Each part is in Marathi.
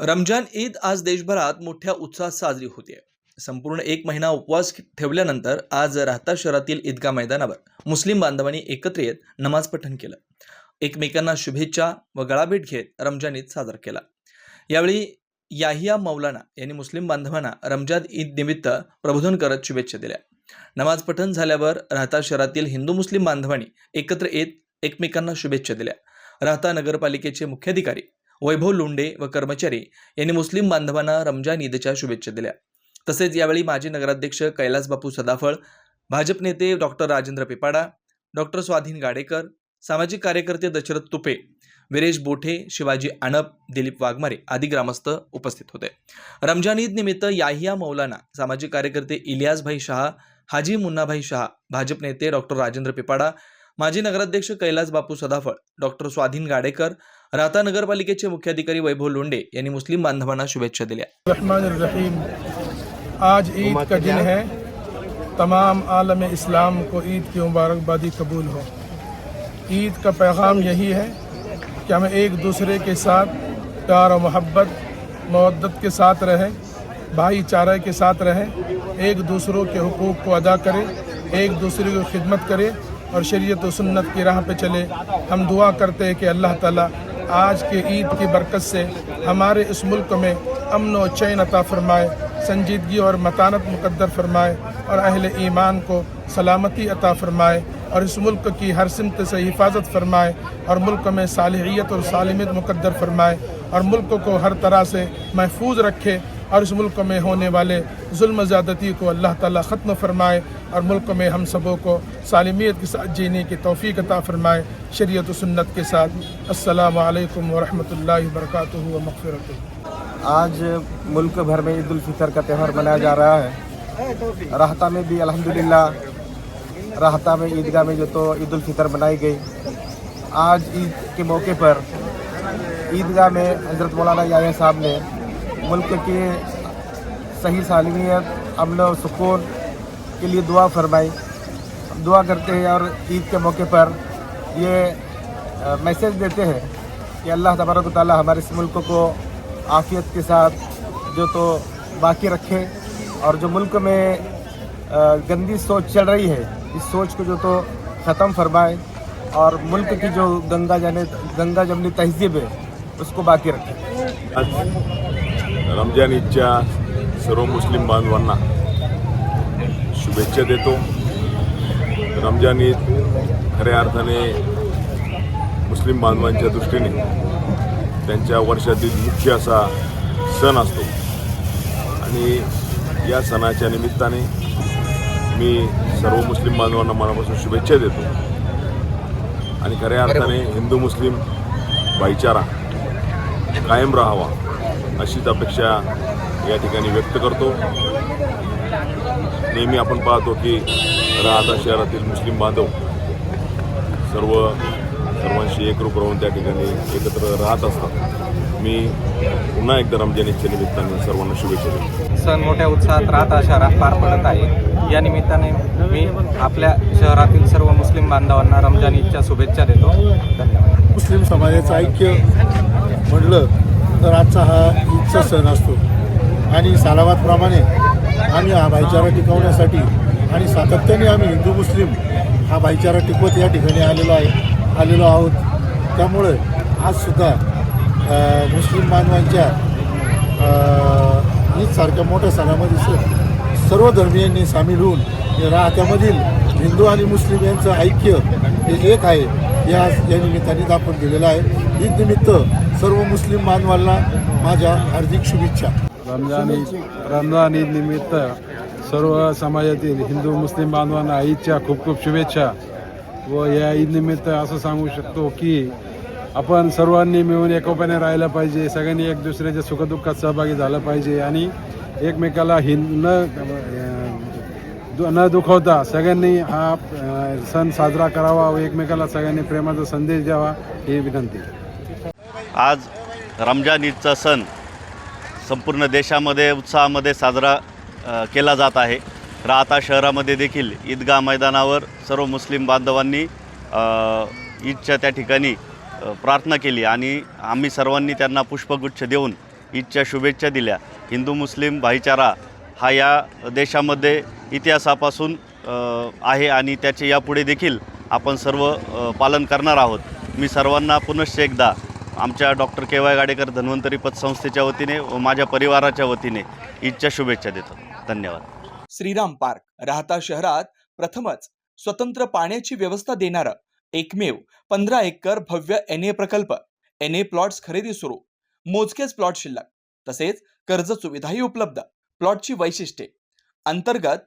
रमजान ईद आज देशभरात मोठ्या उत्साहात साजरी होते. संपूर्ण एक महिना उपवास ठेवल्यानंतर आज राहता शहरातील ईदगा मैदानावर मुस्लिम बांधवांनी एकत्र येत नमाज पठण केलं. एकमेकांना शुभेच्छा व गळाभेट घेत रमजान ईद साजरा केला. यावेळी याहिया मौलाना यांनी मुस्लिम बांधवांना रमजान ईद निमित्त प्रबोधन करत शुभेच्छा दिल्या. नमाज पठण झाल्यावर राहता शहरातील हिंदू मुस्लिम बांधवांनी एकत्र येत एकमेकांना शुभेच्छा दिल्या. राहता नगरपालिकेचे मुख्याधिकारी वैभव लोंडे व कर्मचारी यांनी मुस्लिम बांधवांना रमजान ईदच्या शुभेच्छा दिल्या. तसेच यावेळी माजी नगराध्यक्ष कैलासबापू सदाफळ भाजप नेते डॉक्टर राजेंद्र पिपाडा डॉक्टर स्वाधीन गाडेकर सामाजिक कार्यकर्ते दशरथ तुपे विरेश बोठे शिवाजी आणप दिलीप वाघमारे आदी ग्रामस्थ उपस्थित होते. रमजान ईद निमित्त याहिया मौलाना सामाजिक कार्यकर्ते इलियासभाई शहा हाजी मुन्नाभाई शहा भाजप नेते डॉक्टर राजेंद्र पिपाडा माजी नगराध्यक्ष कैलास बापू सदाफळ डॉक्टर स्वाधीन गाडेकर राहता नगरपालिकेचे मुख्याधिकारी वैभव लोंडे यांनी मुस्लिम बांधवांना शुभेच्छा दिल्या. रहमान रहीम आज ईद का दिन है। तमाम आलम इस्लाम को ईद की मुबारकबादी कबूल हो। ईद का पैगाम यही है कि हमें एक दूसरे के साथ प्यार और मोहब्बत मवद्दत के साथ रहें भाईचारे के साथ रहें एक दूसरों के हकूक़ को अदा करें एक दूसरे की खिदमत करें और शरीयत व सुन्नत की राह पे चले। हम दुआ करते हैं कि अल्लाह ताला आज آج کے عید کی برکت سے ہمارے اس ملک میں امن و چین عطا فرمائے، سنجیدگی اور متانت مقدر فرمائے اور اہل ایمان کو سلامتی عطا فرمائے اور اس ملک کی ہر سمت سے حفاظت فرمائے اور ملک میں صالحیت اور سالمیت مقدر فرمائے اور ملک کو ہر طرح سے محفوظ رکھے इस मुल्क में होने वाले जुल्म ज़्यादती को अल्लाह ताला ख़त्म फरमाए और मुल्क में हम सबों को सालिमियत के साथ जीने की तौफ़ी अता फरमाए शरीयत व सुन्नत के साथ अस्सलामु अलैकुम वरहमतुल्लाहि वबरकातुहू व मग़फ़िरतुहू आज मुल्क भर में ईद उल फितर का त्यौहार मनाया जा रहा है राहता में भी अल्हम्दुलिल्लाह राहता में ईदगाह में जो तो ईद उल फितर मनाई गई आज ईद के मौके पर ईदगाह में हज़रत मौलाना याया साहब ने ملک کی صحیح سالمیت عمل و سکون کے لیے دعا فرمائی۔ دعا کرتے ہیں اور عید کے موقع پر یہ میسیج دیتے ہیں کہ اللہ تبارک و تعالیٰ ہمارے اس ملک کو آفیت کے ساتھ جو تو باقی رکھے اور جو ملک میں گندی سوچ چل رہی ہے، اس سوچ کو جو تو ختم فرمائے اور ملک کی جو گنگا جانے گنگا جمنی تہذیب ہے، اس کو باقی رکھے۔ اچھا۔ रमजान ईदच्या सर्व मुस्लिम बांधवांना शुभेच्छा देतो. रमजान ईद खऱ्या अर्थाने मुस्लिम बांधवांच्या दृष्टीने त्यांच्या वर्षातील मुख्य असा सण असतो. आणि या सणाच्या निमित्ताने मी सर्व मुस्लिम बांधवांना मनापासून शुभेच्छा देतो. आणि खऱ्या अर्थाने हिंदू मुस्लिम भाईचारा कायम राहावा. अशीच अपेक्षा या ठिकाणी व्यक्त करतो. नेहमी आपण पाहतो की राहता शहरातील मुस्लिम बांधव सर्व सर्वांशी एकरूप राहून त्या ठिकाणी एकत्र राहत असतात. मी पुन्हा एकदा रमजान ईदच्या निमित्ताने सर्वांना शुभेच्छा देतो. सण मोठ्या उत्साहात राहता शहरात पार पडत आहे. या निमित्ताने मी आपल्या शहरातील सर्व मुस्लिम बांधवांना रमजान ईदच्या शुभेच्छा देतो. धन्यवाद. मुस्लिम समाजाचं ऐक्य म्हणलं तर आजचा हा ईदचा सण असतो. आणि सालावादप्रमाणे आम्ही हा भाईचारा टिकवण्यासाठी आणि सातत्याने आम्ही हिंदू मुस्लिम हा भाईचारा टिकवत या ठिकाणी आलेलो आहे आलेलो आहोत. त्यामुळे आजसुद्धा मुस्लिम बांधवांच्या ईदसारख्या मोठ्या सणामध्ये स- सर्व धर्मियांनी सामील होऊन राहत्यामधील हिंदू आणि मुस्लिम यांचं ऐक्य हे एक आहे. या या निमित्ताने दाखवून दिलेलं आहे. ईद निमित्त सर्व मुस्लिम बांधवांना माझ्या हार्दिक शुभेच्छा. रमजान ईद रमजान ईद निमित्त सर्व समाजातील हिंदू मुस्लिम बांधवांना ईदच्या खूप खूप शुभेच्छा. व या ईद निमित्त असं सांगू शकतो की आपण सर्वांनी मिळून एकोप्याने राहिलं पाहिजे सगळ्यांनी एक दुसऱ्याच्या सुखदुःखात सहभागी झालं पाहिजे आणि एकमेकाला हिंद न न दुखवता सगळ्यांनी हा सण साजरा करावा व एकमेकाला सगळ्यांनी प्रेमाचा संदेश द्यावा ही विनंती. आज रमजान ईदचा सण संपूर्ण देशामध्ये उत्साहामध्ये साजरा केला जात आहे. राहता शहरामध्ये देखील ईदगाह मैदानावर सर्व मुस्लिम बांधवांनी ईदच्या त्या ठिकाणी प्रार्थना केली आणि आम्ही सर्वांनी त्यांना पुष्पगुच्छ देऊन ईदच्या शुभेच्छा दिल्या. हिंदू मुस्लिम भाईचारा हा या देशामध्ये इतिहासापासून आहे आणि त्याचे यापुढे देखील आपण सर्व पालन करणार आहोत. मी सर्वांना पुनश्च एकदा आमच्या doctor K Y Gadekar Dhanwantari पतसंस्थेच्या वतीने व माझ्या परिवाराच्या वतीने ईदच्या शुभेच्छा देतो. धन्यवाद. श्रीराम पार्क राहता शहरात प्रथमच स्वतंत्र पाण्याची व्यवस्था देणारं एकमेव पंधरा एकर भव्य एन ए प्रकल्प एन ए प्लॉट्स खरेदी सुरू मोजकेच प्लॉट शिल्लक तसेच कर्ज सुविधाही उपलब्ध प्लॉटची वैशिष्ट्ये अंतर्गत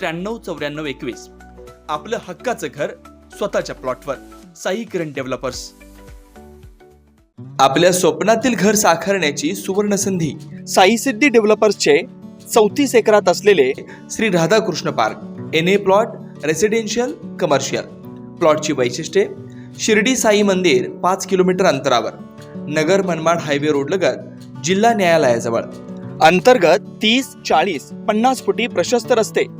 त्र्याण्णव चौऱ्याण्णव एकवीस. आपलं हक्काचं घर स्वतःच्या प्लॉटवर. साई किरण डेव्हलपर्स. आपल्या स्वप्नातील घर साकारण्याची सुवर्ण संधी साई सिद्धी डेव्हलपर्सचे चौतीस एकरात असलेले Shri Radhakrishna park. N A plot residential commercial प्लॉटची वैशिष्ट्ये शिर्डी साई मंदिर पाच किलोमीटर अंतरावर. नगर मनमाड हायवे रोड लगत जिल्हा न्यायालयाजवळ. अंतर्गत तीस चाळीस पन्नास फुटी प्रशस्त रस्ते.